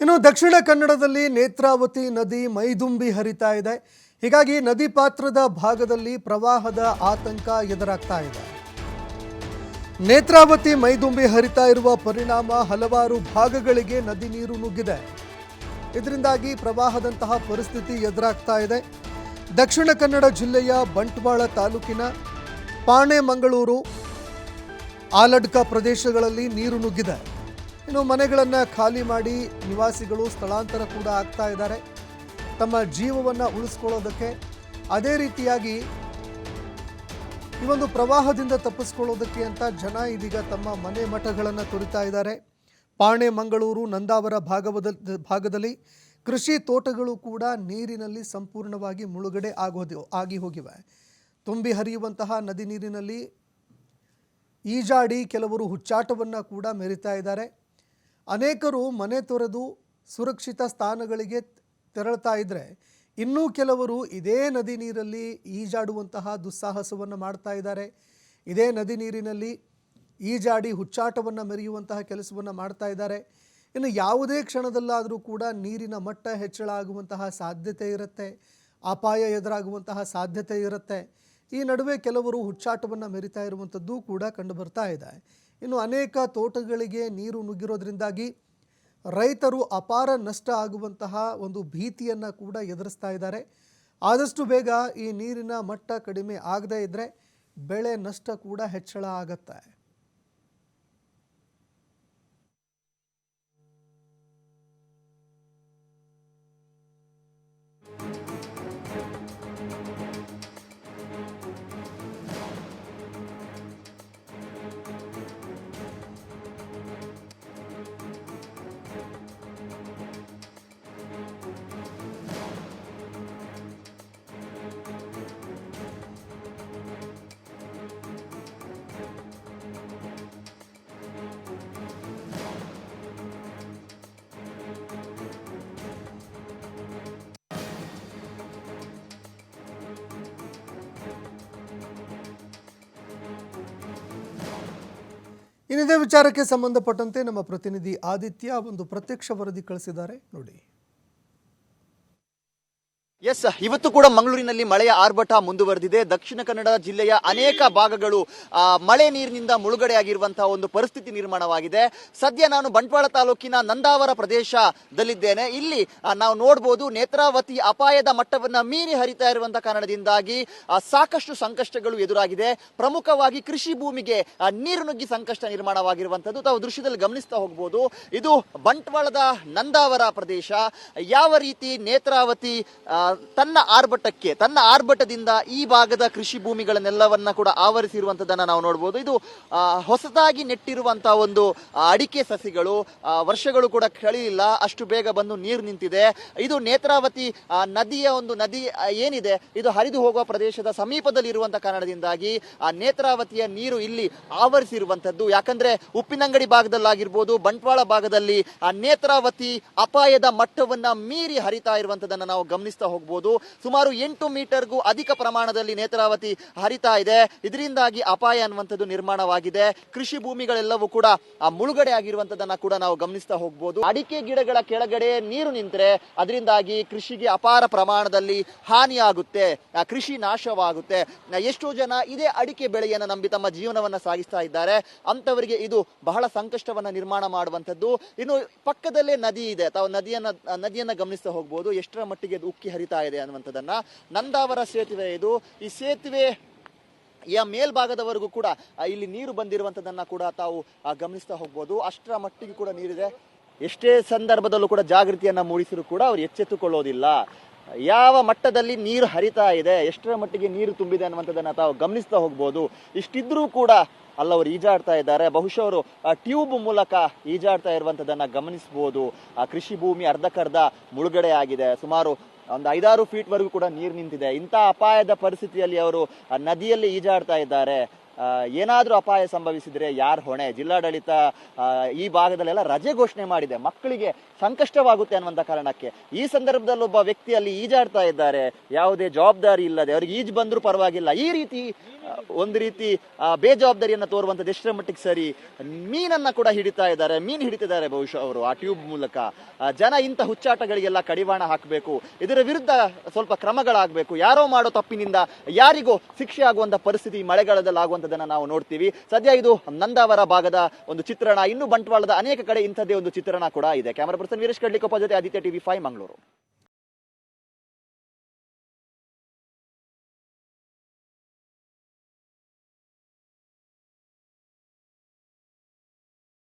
ಇನ್ನು ದಕ್ಷಿಣ ಕನ್ನಡದಲ್ಲಿ ನೇತ್ರಾವತಿ ನದಿ ಮೈದುಂಬಿ ಹರಿತಾ ಇದೆ. ಹೀಗಾಗಿ ನದಿ ಪಾತ್ರದ ಭಾಗದಲ್ಲಿ ಪ್ರವಾಹದ ಆತಂಕ ಎದುರಾಗ್ತಾ ಇದೆ. ನೇತ್ರಾವತಿ ಮೈದುಂಬಿ ಹರಿತಾ ಇರುವ ಪರಿಣಾಮ ಹಲವಾರು ಭಾಗಗಳಿಗೆ ನದಿ ನೀರು ನುಗ್ಗಿದೆ. ಇದರಿಂದಾಗಿ ಪ್ರವಾಹದಂತಹ ಪರಿಸ್ಥಿತಿ ಎದುರಾಗ್ತಾ ಇದೆ. ದಕ್ಷಿಣ ಕನ್ನಡ ಜಿಲ್ಲೆಯ ಬಂಟ್ವಾಳ ತಾಲೂಕಿನ ಪಾಣೆ ಮಂಗಳೂರು ಆಲಡ್ಕ ಪ್ರದೇಶಗಳಲ್ಲಿ ನೀರು ನುಗ್ಗಿದೆ. ಇನ್ನು ಮನೆಗಳನ್ನು ಖಾಲಿ ಮಾಡಿ ನಿವಾಸಿಗಳು ಸ್ಥಳಾಂತರ ಕೂಡ ಆಗ್ತಾ ಇದ್ದಾರೆ. ತಮ್ಮ ಜೀವವನ್ನು ಉಳಿಸ್ಕೊಳ್ಳೋದಕ್ಕೆ ಅದೇ ರೀತಿಯಾಗಿ ಈ ಒಂದು ಪ್ರವಾಹದಿಂದ ತಪ್ಪಿಸ್ಕೊಳ್ಳೋದಕ್ಕೆ ಅಂತ ಜನ ಇದೀಗ ತಮ್ಮ ಮನೆ ಮಠಗಳನ್ನು ತೊರಿತಾ ಇದ್ದಾರೆ. ಪಾಣೆ ಮಂಗಳೂರು ನಂದಾವರ ಭಾಗವದ, ಭಾಗದಲ್ಲಿ ಕೃಷಿ ತೋಟಗಳು ಕೂಡ ನೀರಿನಲ್ಲಿ ಸಂಪೂರ್ಣವಾಗಿ ಮುಳುಗಡೆ ಆಗೋದು, ಆಗಿ ಹೋಗಿವೆ. ತುಂಬಿ ಹರಿಯುವಂತಹ ನದಿ ನೀರಿನಲ್ಲಿ ಈಜಾಡಿ ಕೆಲವರು ಹುಚ್ಚಾಟವನ್ನು ಕೂಡ ಮೆರಿತಾ ಇದ್ದಾರೆ. ಅನೇಕರು ಮನೆ ತೊರೆದು ಸುರಕ್ಷಿತ ಸ್ಥಾನಗಳಿಗೆ ತೆರಳ್ತಾ ಇದ್ದರೆ ಇನ್ನೂ ಕೆಲವರು ಇದೇ ನದಿ ನೀರಲ್ಲಿ ಈಜಾಡುವಂತಹ ದುಸ್ಸಾಹಸವನ್ನು ಮಾಡ್ತಾ ಇದ್ದಾರೆ. ಇದೇ ನದಿ ನೀರಿನಲ್ಲಿ ಈಜಾಡಿ ಹುಚ್ಚಾಟವನ್ನು ಮೆರೆಯುವಂತಹ ಕೆಲಸವನ್ನು ಮಾಡ್ತಾ ಇದ್ದಾರೆ. ಇನ್ನು ಯಾವುದೇ ಕ್ಷಣದಲ್ಲಾದರೂ ಕೂಡ ನೀರಿನ ಮಟ್ಟ ಹೆಚ್ಚಳ ಆಗುವಂತಹ ಸಾಧ್ಯತೆ ಇರುತ್ತೆ. ಅಪಾಯ ಎದುರಾಗುವಂತಹ ಸಾಧ್ಯತೆ ಇರುತ್ತೆ. ಈ ನಡುವೆ ಕೆಲವರು ಹುಚ್ಚಾಟವನ್ನು ಮೆರಿತಾ ಇರುವಂಥದ್ದು ಕೂಡ ಕಂಡು ಬರ್ತಾ ಇದೆ. ಇನ್ನು ಅನೇಕ ತೋಟಗಳಿಗೆ ನೀರು ನುಗ್ಗಿರೋದ್ರಿಂದಾಗಿ ರೈತರು ಅಪಾರ ನಷ್ಟ ಆಗುವಂತಹ ಒಂದು ಭೀತಿಯನ್ನು ಕೂಡ ಎದುರಿಸ್ತಾ ಇದ್ದಾರೆ. ಆದಷ್ಟು ಬೇಗ ಈ ನೀರಿನ ಮಟ್ಟ ಕಡಿಮೆ ಆಗದೇ ಇದ್ದರೆ ಬೆಳೆ ನಷ್ಟ ಕೂಡ ಹೆಚ್ಚಳ ಆಗತ್ತೆ. ಇನ್ನಿದೇ ವಿಚಾರಕ್ಕೆ ಸಂಬಂಧಪಟ್ಟಂತೆ ನಮ್ಮ ಪ್ರತಿನಿಧಿ ಆದಿತ್ಯ ಒಂದು ಪ್ರತ್ಯಕ್ಷ ವರದಿ ಕಳಿಸಿದ್ದಾರೆ. ನೋಡಿ. ಎಸ್ ಇವತ್ತು ಕೂಡ ಮಂಗಳೂರಿನಲ್ಲಿ ಮಳೆಯ ಆರ್ಭಟ ಮುಂದುವರೆದಿದೆ. ದಕ್ಷಿಣ ಕನ್ನಡ ಜಿಲ್ಲೆಯ ಅನೇಕ ಭಾಗಗಳು ಮಳೆ ನೀರಿನಿಂದ ಮುಳುಗಡೆಯಾಗಿರುವಂತಹ ಒಂದು ಪರಿಸ್ಥಿತಿ ನಿರ್ಮಾಣವಾಗಿದೆ. ಸದ್ಯ ನಾನು ಬಂಟ್ವಾಳ ತಾಲೂಕಿನ ನಂದಾವರ ಪ್ರದೇಶದಲ್ಲಿದ್ದೇನೆ. ಇಲ್ಲಿ ನಾವು ನೋಡಬಹುದು ನೇತ್ರಾವತಿ ಅಪಾಯದ ಮಟ್ಟವನ್ನ ಮೀರಿ ಹರಿತಾ ಇರುವಂತಹ ಕಾರಣದಿಂದಾಗಿ ಸಾಕಷ್ಟು ಸಂಕಷ್ಟಗಳು ಎದುರಾಗಿದೆ. ಪ್ರಮುಖವಾಗಿ ಕೃಷಿ ಭೂಮಿಗೆ ನೀರು ನುಗ್ಗಿ ಸಂಕಷ್ಟ ನಿರ್ಮಾಣವಾಗಿರುವಂತದ್ದು ತಾವು ದೃಶ್ಯದಲ್ಲಿ ಗಮನಿಸ್ತಾ ಹೋಗಬಹುದು ಇದು ಬಂಟ್ವಾಳದ ನಂದಾವರ ಪ್ರದೇಶ. ಯಾವ ರೀತಿ ನೇತ್ರಾವತಿ ತನ್ನ ಆರ್ಭಟಕ್ಕೆ, ತನ್ನ ಆರ್ಭಟದಿಂದ ಈ ಭಾಗದ ಕೃಷಿ ಭೂಮಿಗಳನ್ನೆಲ್ಲವನ್ನ ಕೂಡ ಆವರಿಸಿರುವಂತದನ್ನ ನಾವು ನೋಡಬಹುದು ಇದು ಹೊಸದಾಗಿ ನೆಟ್ಟಿರುವಂತಹ ಒಂದು ಅಡಿಕೆ ಸಸಿಗಳು ವರ್ಷಗಳು ಕೂಡ ಕಳಿಲಿಲ್ಲ. ಅಷ್ಟು ಬೇಗ ಬಂದು ನೀರು ನಿಂತಿದೆ. ಇದು ನೇತ್ರಾವತಿ ನದಿಯ ಒಂದು ನದಿ ಏನಿದೆ? ಇದು ಹರಿದು ಹೋಗುವ ಪ್ರದೇಶದ ಸಮೀಪದಲ್ಲಿ ಇರುವಂತ ಕಾರಣದಿಂದಾಗಿ, ಆ, ನೇತ್ರಾವತಿಯ ನೀರು ಇಲ್ಲಿ ಆವರಿಸಿರುವಂತದ್ದು ಯಾಕಂದ್ರೆ ಉಪ್ಪಿನಂಗಡಿ ಭಾಗದಲ್ಲಾಗಿರ್ಬೋದು, ಬಂಟ್ವಾಳ ಭಾಗದಲ್ಲಿ, ಆ, ನೇತ್ರಾವತಿ ಅಪಾಯದ ಮಟ್ಟವನ್ನ ಮೀರಿ ಹರಿತಾ ಇರುವಂತದನ್ನ ನಾವು ಗಮನಿಸ್ತಾ ಹೋಗ್ಬೋದು. ಸುಮಾರು ಎಂಟು ಮೀಟರ್ಗೂ ಅಧಿಕ ಪ್ರಮಾಣದಲ್ಲಿ ನೇತ್ರಾವತಿ ಹರಿತಾ ಇದೆ. ಇದರಿಂದಾಗಿ ಅಪಾಯ ಅನ್ನುವಂಥದ್ದು ನಿರ್ಮಾಣವಾಗಿದೆ. ಕೃಷಿ ಭೂಮಿಗಳೆಲ್ಲವೂ ಕೂಡ ಮುಳುಗಡೆ ಆಗಿರುವಂತದನ್ನ ಕೂಡ ನಾವು ಗಮನಿಸ್ತಾ ಹೋಗ್ಬೋದು. ಅಡಿಕೆ ಗಿಡಗಳ ಕೆಳಗಡೆ ನೀರು ನಿಂತರೆ ಅದರಿಂದಾಗಿ ಕೃಷಿಗೆ ಅಪಾರ ಪ್ರಮಾಣದಲ್ಲಿ ಹಾನಿಯಾಗುತ್ತೆ. ಕೃಷಿ ನಾಶವಾಗುತ್ತೆ. ಎಷ್ಟೋ ಜನ ಇದೇ ಅಡಿಕೆ ಬೆಳೆಯನ್ನು ನಂಬಿ ತಮ್ಮ ಜೀವನವನ್ನ ಸಾಗಿಸ್ತಾ ಇದ್ದಾರೆ. ಅಂತವರಿಗೆ ಇದು ಬಹಳ ಸಂಕಷ್ಟವನ್ನ ನಿರ್ಮಾಣ ಮಾಡುವಂತದ್ದು ಇನ್ನು ಪಕ್ಕದಲ್ಲೇ ನದಿ ಇದೆ. ತಾವು ನದಿಯನ್ನ ನದಿಯನ್ನ ಗಮನಿಸ್ತಾ ಹೋಗ್ಬೋದು. ಎಷ್ಟರ ಮಟ್ಟಿಗೆ ಉಕ್ಕಿ ಹರಿತಾ ಇದೆ ಅನ್ನುವಂಥದ್ದನ್ನ ನಂದಾವರ ಸೇತುವೆ ಇದು. ಈ ಸೇತುವೆ ಯ ಮೇಲ್ಭಾಗದವರೆಗೂ ಕೂಡ ಇಲ್ಲಿ ನೀರು ಬಂದಿರುವಂಥದ್ದನ್ನು ಕೂಡ ತಾವು ಗಮನಿಸ್ತಾ ಹೋಗ್ಬೋದು. ಅಷ್ಟರ ಮಟ್ಟಿಗೆ ಕೂಡ ನೀರಿದೆ. ಎಷ್ಟೇ ಸಂದರ್ಭದಲ್ಲೂ ಕೂಡ ಜಾಗೃತಿಯನ್ನ ಮೂಡಿಸಿದ್ರು ಕೂಡ ಅವ್ರು ಎಚ್ಚೆತ್ತುಕೊಳ್ಳೋದಿಲ್ಲ. ಯಾವ ಮಟ್ಟದಲ್ಲಿ ನೀರು ಹರಿತಾ ಇದೆ, ಎಷ್ಟರ ಮಟ್ಟಿಗೆ ನೀರು ತುಂಬಿದೆ ಅನ್ನುವಂಥದ್ದನ್ನ ತಾವು ಗಮನಿಸ್ತಾ ಹೋಗ್ಬೋದು. ಇಷ್ಟಿದ್ರೂ ಕೂಡ ಅಲ್ಲವರು ಈಜಾಡ್ತಾ ಇದ್ದಾರೆ. ಬಹುಶಃ ಅವರು ಟ್ಯೂಬ್ ಮೂಲಕ ಈಜಾಡ್ತಾ ಇರುವಂಥದ್ದನ್ನು ಗಮನಿಸ್ಬೋದು. ಆ, ಕೃಷಿ ಭೂಮಿ ಅರ್ಧಕ್ಕರ್ಧ ಮುಳುಗಡೆ ಆಗಿದೆ ಸುಮಾರು ಒಂದು ಐದಾರು ಫೀಟ್ ವರೆಗೂ ಕೂಡ ನೀರು ನಿಂತಿದೆ. ಇಂಥ ಅಪಾಯದ ಪರಿಸ್ಥಿತಿಯಲ್ಲಿ ಅವರು ನದಿಯಲ್ಲಿ ಈಜಾಡ್ತಾ ಇದ್ದಾರೆ. ಏನಾದರೂ ಅಪಾಯ ಸಂಭವಿಸಿದರೆ ಯಾರು ಹೊಣೆ? ಜಿಲ್ಲಾಡಳಿತ ಈ ಭಾಗದಲ್ಲೆಲ್ಲ ರಜೆ ಘೋಷಣೆ ಮಾಡಿದೆ. ಮಕ್ಕಳಿಗೆ ಸಂಕಷ್ಟವಾಗುತ್ತೆ ಅನ್ನುವಂಥ ಕಾರಣಕ್ಕೆ. ಈ ಸಂದರ್ಭದಲ್ಲಿ ಒಬ್ಬ ವ್ಯಕ್ತಿ ಅಲ್ಲಿ ಈಜಾಡ್ತಾ ಇದ್ದಾರೆ. ಯಾವುದೇ ಜವಾಬ್ದಾರಿ ಇಲ್ಲದೆ, ಅವ್ರಿಗೆ ಈಜು ಬಂದರೂ ಪರವಾಗಿಲ್ಲ. ಈ ರೀತಿ ಒಂದು ರೀತಿ ಬೇಜವಾಬ್ದಾರಿಯನ್ನು ತೋರುವಂಥದ್ದು ಎಷ್ಟರ ಮಟ್ಟಿಗೆ ಸರಿ, ಮೀನನ್ನ ಕೂಡ ಹಿಡಿತಾ ಇದ್ದಾರೆ. ಮೀನು ಹಿಡಿತಿದ್ದಾರೆ ಬಹುಶಃ ಅವರು ಆ ಟ್ಯೂಬ್ ಮೂಲಕ. ಜನ ಇಂಥ ಹುಚ್ಚಾಟಗಳಿಗೆಲ್ಲ ಕಡಿವಾಣ ಹಾಕಬೇಕು. ಇದರ ವಿರುದ್ಧ ಸ್ವಲ್ಪ ಕ್ರಮಗಳಾಗಬೇಕು. ಯಾರೋ ಮಾಡೋ ತಪ್ಪಿನಿಂದ ಯಾರಿಗೂ ಶಿಕ್ಷೆ ಆಗುವಂಥ ಪರಿಸ್ಥಿತಿ ಮಳೆಗಾಲದಲ್ಲಿ ಆಗುವಂಥದ್ದನ್ನು ನಾವು ನೋಡ್ತೀವಿ. ಸದ್ಯ ಇದು ನಂದಾವರ ಭಾಗದ ಒಂದು ಚಿತ್ರಣ. ಇನ್ನು ಬಂಟ್ವಾಳದ ಅನೇಕ ಕಡೆ ಇಂಥದ್ದೇ ಒಂದು ಚಿತ್ರಣ ಕೂಡ ಇದೆ. ಕ್ಯಾಮರಾ ಪರ್ಸನ್ ವೀರೇಶ್ ಕಡ್ಲಿಕೊಪ್ಪ ಜೊತೆ ಆದಿತ್ಯ ಟಿವಿ ಫೈವ್ ಮಂಗಳೂರು.